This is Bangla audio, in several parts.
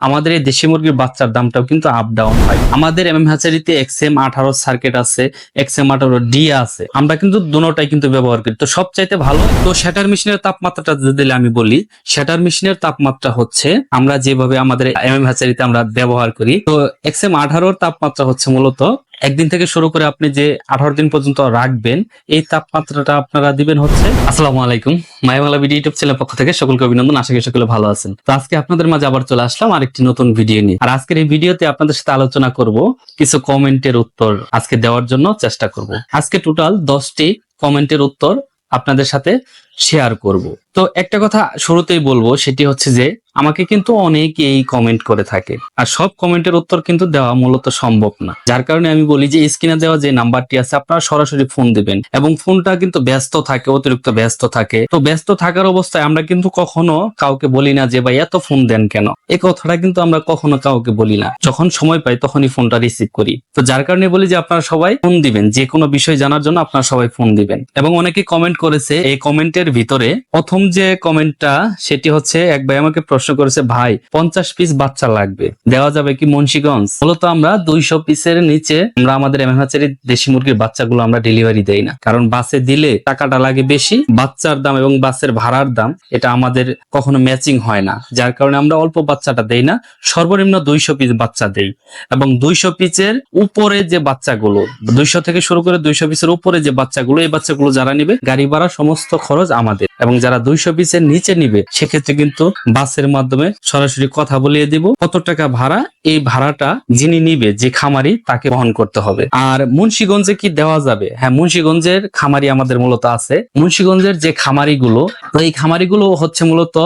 আমাদের এই দেশি মুরগির বাচ্চার দামটাও কিন্তু আপ ডাউন হয় আমাদের এম এম হ্যাচারিতে এক্সএম আঠারো সার্কিট আছে এক্স এম আঠারো ডি আছে। আমরা কিন্তু দুটাই কিন্তু ব্যবহার করি। তো সবচাইতে ভালো, তো শ্যাটার মেশিনের তাপমাত্রাটা যদি আমি বলি শ্যাটার মেশিনের তাপমাত্রা হচ্ছে, আমরা যেভাবে আমাদের এম এম হ্যাচারিতে আমরা ব্যবহার করি, তো এক্স এম আঠারোর তাপমাত্রা হচ্ছে মূলত একদিন থেকে শুরু করে আপনি যে আঠারো দিন পর্যন্ত রাখবেন, এই তাপমাত্রাটা আপনারা দিবেন হচ্ছে আসসালামু আলাইকুম। মায়াবাংলা ভিডিও ইউটিউব চ্যানেল পক্ষ থেকে সকলকে অভিনন্দন। আশা করি সকলে ভালো আছেন। তো আজকে আপনাদের মাঝে আবার চলে আসলাম আরেকটি নতুন ভিডিও নিয়ে। আর আজকের এই ভিডিওতে আপনাদের সাথে আলোচনা করব কিছু কমেন্টের উত্তর আজকে দেওয়ার জন্য চেষ্টা করব। আজকে টোটাল দশটি কমেন্টের উত্তর আপনাদের সাথে শেয়ার করব। তো একটা কথা শুরুতেই বলব, সেটি হচ্ছে যে আমাকে কিন্তু অনেকেই কমেন্ট করে থাকে। আর সব কমেন্টের উত্তর কিন্তু দেওয়া মূলত সম্ভব না। যার কারণে আমি বলি যে স্ক্রিনে দেওয়া যে নাম্বারটি আছে, আপনারা সরাসরি ফোন দিবেন। এবং ফোনটা কিন্তু ব্যস্ত থাকে, অতিরিক্ত ব্যস্ত থাকে। তো ব্যস্ত থাকার অবস্থায় আমরা কিন্তু কখনো কাউকে বলি না যে, ভাই, এত ফোন দেন কেন? এই কথাটা কিন্তু আমরা কখনো কাউকে বলি না। যখন সময় পাই, তখনই ফোনটা রিসিভ করি। তো যার কারণে বলি যে, আপনারা সবাই ফোন দিবেন। যে কোনো বিষয় জানার জন্য আপনারা সবাই ফোন দিবেন। এবং অনেকে কমেন্ট করেছে, এই কমেন্টের ভিতরে প্রথম যে কমেন্টটা সেটি হচ্ছে, এক ভাই আমাকে প্রশ্ন করেছে, ভাই, পঞ্চাশ পিস বাচ্চা লাগবে। দেওয়া যাবে কি মুন্সিগঞ্জ? মূলত আমরা দুইশো পিসের নিচে আমরা আমাদের এমএমহাচারি দেশি মুরগির বাচ্চাগুলো আমরা ডেলিভারি দেই না। কারণ বাসে দিলে টাকাটা লাগে বেশি, বাচ্চার দাম এবং বাসের ভাড়ার দাম, এটা আমাদের কখনো ম্যাচিং হয় না। যার কারণে আমরা অল্প বাচ্চাটা দেই না, সর্বনিম্ন দুইশো পিস বাচ্চা দেই। এবং দুইশো পিসের উপরে যে বাচ্চাগুলো, দুইশো থেকে শুরু করে দুইশো পিসের উপরে যে বাচ্চাগুলো, এই বাচ্চাগুলো যারা নিবে, গাড়ি ভাড়া সমস্ত খরচ আমাদের। এবং যারা দুইশো পিসের নিচে নিবে, সেক্ষেত্রে কিন্তু বাসের মাধ্যমে সরাসরি কথা বলিয়ে দিব। কত টাকা ভাড়া? এই ভাড়াটা যিনি নিবে, যে খামারি, তাকে বহন করতে হবে। আর মুন্সিগঞ্জে কি দেওয়া যাবে? হ্যাঁ মুন্সিগঞ্জের খামারি আমাদের মূলত আছে। মুন্সিগঞ্জের যে খামারিগুলো তো এই খামারিগুলো হচ্ছে মূলত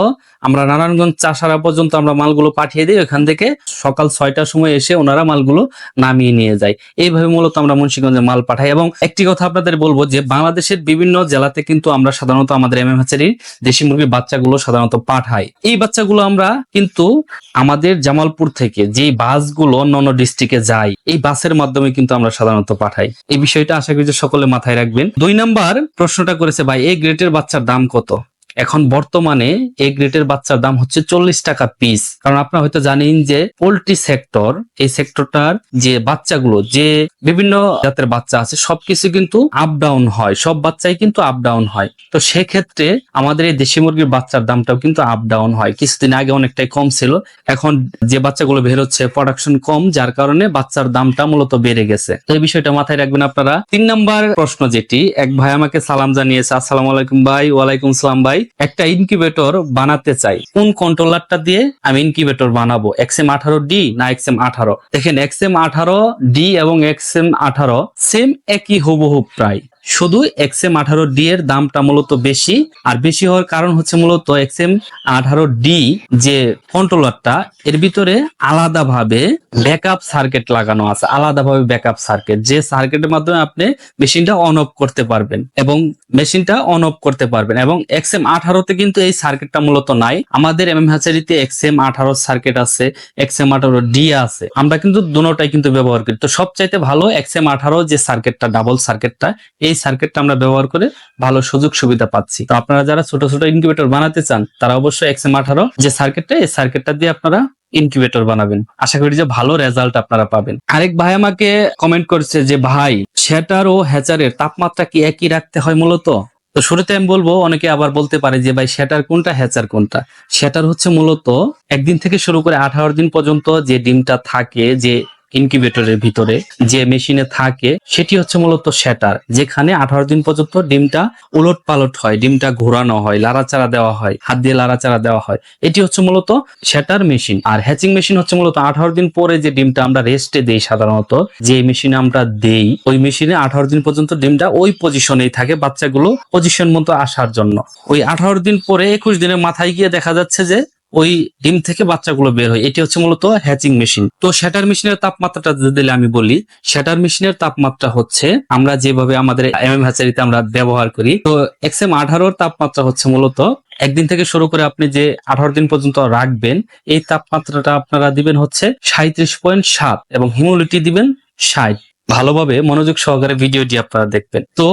আমরা নারায়ণগঞ্জ চাষারা পর্যন্ত আমরা মালগুলো পাঠিয়ে দিই, ওখান থেকে সকাল ছয়টার সময় এসে ওনারা মালগুলো নামিয়ে নিয়ে যায়। এইভাবে মূলত আমরা মুন্সিগঞ্জে মাল পাঠাই এবং একটি কথা আপনাদের বলব যে বাংলাদেশের বিভিন্ন জেলাতে কিন্তু আমরা সাধারণত আমাদের এম এম হাচারির দেশি মুরগির বাচ্চাগুলো সাধারণত পাঠাই। এই বাচ্চাগুলো আমরা কিন্তু আমাদের জামালপুর থেকে যে বাসগুলো অন্যান্য ডিস্ট্রিক্টে যায়, এই বাসের মাধ্যমে কিন্তু আমরা সাধারণত পাঠাই। এই বিষয়টা আশা করি যে সকলে মাথায় রাখবেন। দুই নাম্বার প্রশ্নটা করেছে, ভাই এই গ্রেটের বাচ্চার দাম কত? এখন বর্তমানে এই গ্রেটের বাচ্চার দাম হচ্ছে চল্লিশ টাকা পিস কারণ আপনারা হয়তো জানেন যে পোল্ট্রি সেক্টর, এই সেক্টরটার যে বাচ্চাগুলো, যে বিভিন্ন জাতের বাচ্চা আছে, সবকিছু কিন্তু আপ ডাউন হয়। সব বাচ্চাই কিন্তু আপ ডাউন হয়। তো সেক্ষেত্রে আমাদের এই দেশি মুরগির বাচ্চার দামটাও কিন্তু আপ ডাউন হয়। কিছুদিন আগে অনেকটাই কম ছিল। এখন যে বাচ্চাগুলো বের হচ্ছে প্রোডাকশন কম, যার কারণে বাচ্চার দামটা মূলত বেড়ে গেছে। তো এই বিষয়টা মাথায় রাখবেন আপনারা। তিন নম্বর প্রশ্ন যেটি, এক ভাই আমাকে সালাম জানিয়েছে, আসসালামু আলাইকুম ভাই, ওয়ালাইকুম সালাম ভাই। একটা ইনকিউবেটর বানাতে চাই। কোন কন্ট্রোলারটা দিয়ে আমি ইনকিউবেটর বানাবো? এক্সএম আঠারো ডি না এক্সএম আঠারো? দেখেন এক্সএম আঠারো ডি এবং এক্সএম আঠারো সেম একই হুবহু প্রায়। শুধু এক্সএম আঠারো ডি এর দামটা মূলত বেশি, আর বেশি হওয়ার কারণ হচ্ছে মূলত এক্সএম আঠারো ডি যে কন্ট্রোলারটা এর ভিতরে আলাদাভাবে ব্যাকআপ সার্কিট লাগানো আছে, আলাদাভাবে ব্যাকআপ সার্কিট যে সার্কিটের মাধ্যমে আপনি মেশিনটা অন অফ করতে পারবেন এবং মেশিনটা অন অফ করতে পারবেন এবং এক্সএম আঠারোতে কিন্তু এই সার্কিটটা মূলত নাই। আমাদের এম এম হ্যাচারিতে এক্সএম আঠারো সার্কিট আছে এক্সএম আঠারো ডি আছে, আমরা কিন্তু দুটোটাই কিন্তু ব্যবহার করি। তো সবচাইতে ভালো এক্সএম আঠারো যে সার্কিটটা ডাবল সার্কিটটা এই সার্কিটটা আমরা ব্যবহার করে ভালো সুযোগ সুবিধা পাচ্ছি। তো আপনারা যারা ছোট ছোট ইনকিউবেটর বানাতে চান, তারা অবশ্যই এক্সএম আঠারো যে সার্কিটটা এই সার্কিটটা দিয়ে আপনারা ইনকিউবেটর বানাবেন। আশা করি যে ভালো রেজাল্ট আপনারা পাবেন। আরেক ভাই আমাকে কমেন্ট করছে যে, ভাই শ্যাটার ও হ্যাচারের তাপমাত্রা কি একই রাখতে হয় মূলত? তো শুরুতে আমি বলব, অনেকে আবার বলতে পারে যে, ভাই শ্যাটার কোনটা, হ্যাচার কোনটা? শ্যাটার হচ্ছে মূলত একদিন থেকে শুরু করে আঠারো দিন পর্যন্ত যে ডিমটা থাকে, যে ইনকিউবেটরের ভিতরে যে মেশিনে থাকে, সেটি হচ্ছে মূলত শ্যাটার যেখানে আঠারো দিন পর্যন্ত ডিমটা উলট পালট হয়, ডিমটা ঘোরানো হয়, লাড়াচাড়া দেওয়া হয়, হাত দিয়ে লাড়াচাড়া দেওয়া হয়। এটি হচ্ছে মূলত শ্যাটার মেশিন। আর হ্যাচিং মেশিন হচ্ছে মূলত আঠারো দিন পরে যে ডিমটা আমরা রেস্টে দেই সাধারণত, যে মেশিনে আমরা দেই, ওই মেশিনে আঠারো দিন পর্যন্ত ডিমটা ওই পজিশনেই থাকে বাচ্চাগুলো পজিশন মতো আসার জন্য। ওই আঠারো দিন পরে একুশ দিনের মাথায় গিয়ে দেখা যাচ্ছে যে ওই ডিম থেকে বাচ্চাগুলো বের হয়। এটি হচ্ছে মূলত হ্যাচিং মেশিন তো শ্যাটার মেশিনের তাপমাত্রাটা দিলে আমি বলি শ্যাটার মেশিনের তাপমাত্রা হচ্ছে আমরা যেভাবে আমাদের এম এম হ্যাচারিতে আমরা ব্যবহার করি, তো এক্সএম আঠারোর তাপমাত্রা হচ্ছে মূলত একদিন থেকে শুরু করে আপনি যে আঠারো দিন পর্যন্ত রাখবেন, এই তাপমাত্রাটা আপনারা দিবেন হচ্ছে সাঁত্রিশ পয়েন্ট সাত এবং হিমোলিটি দিবেন ষাট। ভালোভাবে মনোযোগ সহকারে ভিডিওটি আপনারা দেখবেন। তো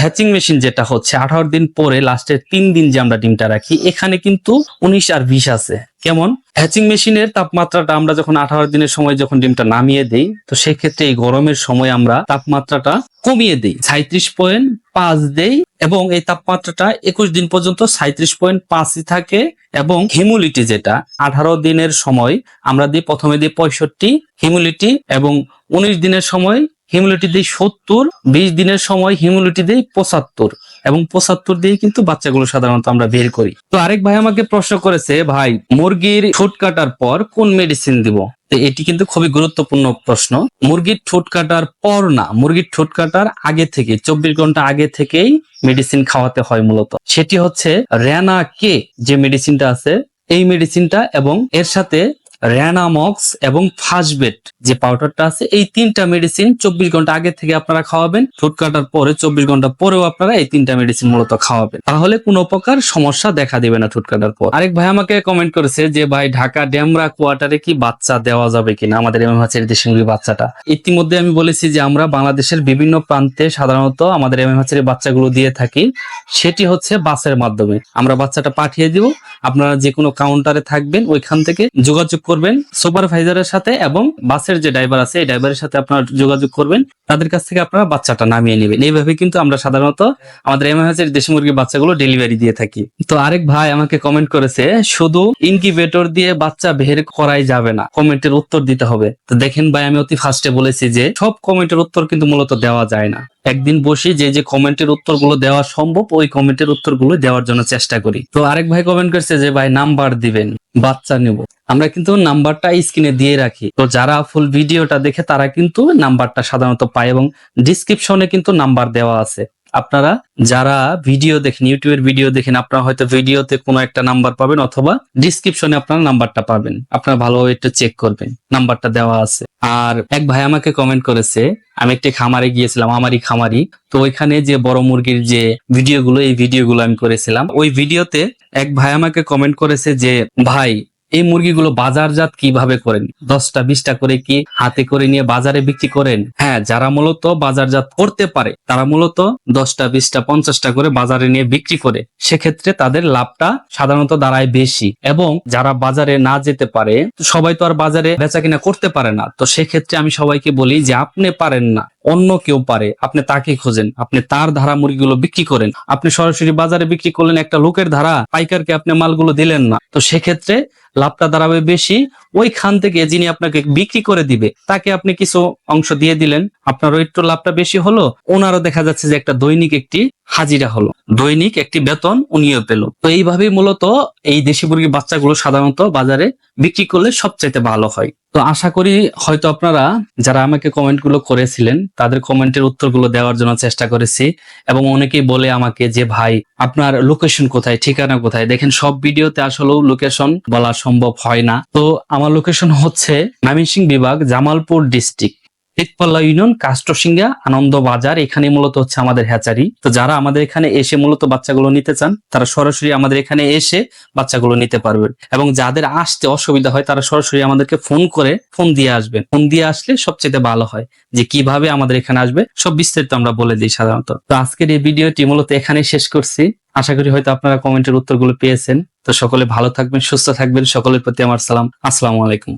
হ্যাচিং মেশিন যেটা হচ্ছে, আঠারো দিন পরে লাস্টের তিন দিন যে আমরা ডিমটা রাখি, এখানে কিন্তু উনিশ আর বিশ আছে। কেমন? হ্যাচিং মেশিনের তাপমাত্রাটা আমরা যখন আঠারো দিনের সময় যখন ডিমটা নামিয়ে দেই, তো সেক্ষেত্রে এই গরমের সময় আমরা তাপমাত্রাটা কমিয়ে দিই সাঁত্রিশ পয়েন্ট পাঁচ দেই এবং এই তাপমাত্রাটা একুশ দিন পর্যন্ত সাঁত্রিশ পয়েন্ট পাঁচই থাকে এবং হিউমিডিটি যেটা, আঠারো দিনের সময় আমরা দিই, প্রথমে দিই পঁয়ষট্টি হিউমিডিটি এবং উনিশ দিনের সময় হিউমিডিটি দিই সত্তর, বিশ দিনের সময় হিউমিডিটি দিই পঁচাত্তর। এবং পঁচাত্তর দিয়ে কিন্তু বাচ্চাগুলো সাধারণত আমরা বের করি। তো আরেক ভাই আমাকে প্রশ্ন করেছে, ভাই, মুরগির ঠোঁট কাটার পর কোন মেডিসিন দিব? এটি কিন্তু খুবই গুরুত্বপূর্ণ প্রশ্ন। মুরগির ঠোঁট কাটার পর না, মুরগির ঠোঁট কাটার আগে থেকে, চব্বিশ ঘণ্টা আগে থেকেই মেডিসিন খাওয়াতে হয় মূলত। সেটি হচ্ছে র্যানা কে যে মেডিসিনটা আছে, এই মেডিসিনটা এবং এর সাথে র্যানামক্স এবং ফাসবেট যে পাউডারটা আছে, এই তিনটা মেডিসিন চব্বিশ ঘণ্টা আগে থেকে আপনারা খাওয়াবেন। ঠোঁট কাটার পরে চব্বিশ ঘণ্টা পরেও আপনারা এই তিনটা মেডিসিন মূলত খাওয়াবেন। তাহলে কোনো প্রকার সমস্যা দেখা দিবে না ঠোঁট কাটার পর। আরেক ভাই আমাকে কমেন্ট করেছে যে, ভাই, ঢাকা ড্যামরা কোয়ার্টারে কি বাচ্চা দেওয়া যাবে কিনা? আমাদের এমএম হাচের দেশি মুরগির বাচ্চাটা। ইতিমধ্যে আমি বলেছি যে, আমরা বাংলাদেশের বিভিন্ন প্রান্তে সাধারণত আমাদের এমএম হাচের বাচ্চাগুলো দিয়ে থাকি। সেটি হচ্ছে বাসের মাধ্যমে। আমরা বাচ্চাটা পাঠিয়ে দিব। আপনারা যে কোনো কাউন্টারে থাকবেন, ওইখান থেকে যোগাযোগ করবেন সুপারভাইজারের সাথে এবং বাসের যে ড্রাইভার আছে, এই ড্রাইভারের সাথে আপনারা যোগাযোগ করবেন। তাদের কাছ থেকে আপনারা বাচ্চাটা নামিয়ে নেবেন। এইভাবে কিন্তু আমরা সাধারণত আমাদের এমএমএস এর দেশি মুরগির বাচ্চাগুলো ডেলিভারি দিয়ে থাকি। তো আরেক ভাই আমাকে কমেন্ট করেছে, শুধু ইনকিউবেটর দিয়ে বাচ্চা বের করাই যাবে না কমেন্টের উত্তর দিতে হবে। তো দেখেন ভাই, আমি অতি ফার্স্টে বলেছি যে, সব কমেন্টের উত্তর কিন্তু মূলত দেওয়া যায় না। একদিন বসে যে যে কমেন্টের উত্তরগুলো দেওয়া সম্ভব, ওই কমেন্টের উত্তরগুলো দেওয়ার জন্য চেষ্টা করি। তো আরেক ভাই কমেন্ট করছে যে, ভাই, নাম্বার দিবেন, বাচ্চা নেব। আমরা কিন্তু নাম্বারটা স্ক্রিনে দিয়ে রাখি। তো যারা ফুল ভিডিওটা দেখে, তারা কিন্তু নাম্বারটা সাধারণত পায় এবং ডিসক্রিপশনে কিন্তু নাম্বার দেওয়া আছে। আপনারা যারা ভিডিও দেখেন, ইউটিউবের ভিডিও দেখেন, আপনারা হয়তো ভিডিওতে কোনো একটা নাম্বার পাবেন অথবা ডিসক্রিপশনে আপনারা নাম্বারটা পাবেন। আপনারা ভালোভাবে একটু চেক করবেন, নাম্বারটা দেওয়া আছে। আর এক ভাই আমাকে কমেন্ট করেছে, আমি একটি খামারে গিয়েছিলাম, আমারই খামারি। তো ওইখানে যে বড় মুরগির যে ভিডিওগুলো, এই ভিডিওগুলো আমি করেছিলাম। ওই ভিডিওতে এক ভাই আমাকে কমেন্ট করেছে যে, ভাই এই মুরগিগুলো বাজারজাত কীভাবে করেন? দশটা, বিশটা করে কি হাতে করে নিয়ে বাজারে বিক্রি করেন? হ্যাঁ যারা মূলত বাজারজাত করতে পারে, তারা মূলত দশটা, বিশটা, পঞ্চাশটা করে বাজারে নিয়ে বিক্রি করে। সেক্ষেত্রে তাদের লাভটা সাধারণত দাঁড়ায় বেশি। এবং যারা বাজারে না যেতে পারে, সবাই তো আর বাজারে বেচা কিনা করতে পারে না। তো সেক্ষেত্রে আমি সবাইকে বলি যে, আপনি পারেন না। অন্য কেউ পারে, আপনি তাকে খোঁজেন, আপনি তার ধারা মুরগিগুলো বিক্রি করেন। আপনি সরাসরি বাজারে বিক্রি করলেন একটা লোকের ধারা, পাইকারকে আপনি মালগুলো দিলেন না। তো সেক্ষেত্রে লাভটা দাঁড়াবে বেশি, ওইখান থেকে যিনি আপনাকে বিক্রি করে দিবে, তাকে আপনি কিছু অংশ দিয়ে দিলেন। আপনারও একটু লাভটা বেশি হলো, ওনারও দেখা যাচ্ছে যে একটা দৈনিক একটি হাজিরা হলো। দৈনিক একটি বেতন উনিও পেল। তো এইভাবেই মূলত এই দেশি মুরগির বাচ্চাগুলো সাধারণত বাজারে বিক্রি করলে সবচাইতে ভালো হয়। তো আশা করি হয়তো আপনারা যারা আমাকে কমেন্টগুলো করেছিলেন, তাদের কমেন্টের উত্তরগুলো দেওয়ার জন্য চেষ্টা করেছি এবং অনেকেই বলে আমাকে যে, ভাই, আপনার লোকেশন কোথায়, ঠিকানা কোথায়? দেখেন, সব ভিডিওতে আসলেও লোকেশন বলা সম্ভব হয় না। তো আমার লোকেশন হচ্ছে ময়মনসিংহ বিভাগ জামালপুর ডিস্ট্রিক্ট টেকপাল্লা ইউনিয়ন কাস্টসিঙ্গা আনন্দ বাজার এখানে মূলত হচ্ছে আমাদের হ্যাচারি। তো যারা আমাদের এখানে এসে মূলত বাচ্চাগুলো নিতে চান, তারা সরাসরি আমাদের এখানে এসে বাচ্চাগুলো নিতে পারবেন এবং যাদের আসতে অসুবিধা হয়, তারা সরাসরি আমাদেরকে ফোন করে ফোন দিয়ে আসবেন ফোন দিয়ে আসলে সবচেয়ে ভালো হয় যে কীভাবে আমাদের এখানে আসবে, সব বিস্তারিত আমরা বলে দিই সাধারণত। তো আজকের এই ভিডিওটি মূলত এখানেই শেষ করছি। আশা করি হয়তো আপনারা কমেন্টের উত্তরগুলো পেয়েছেন। তো সকলে ভালো থাকবেন, সুস্থ থাকবেন। সকলের প্রতি আমার সালাম। আসসালামু আলাইকুম।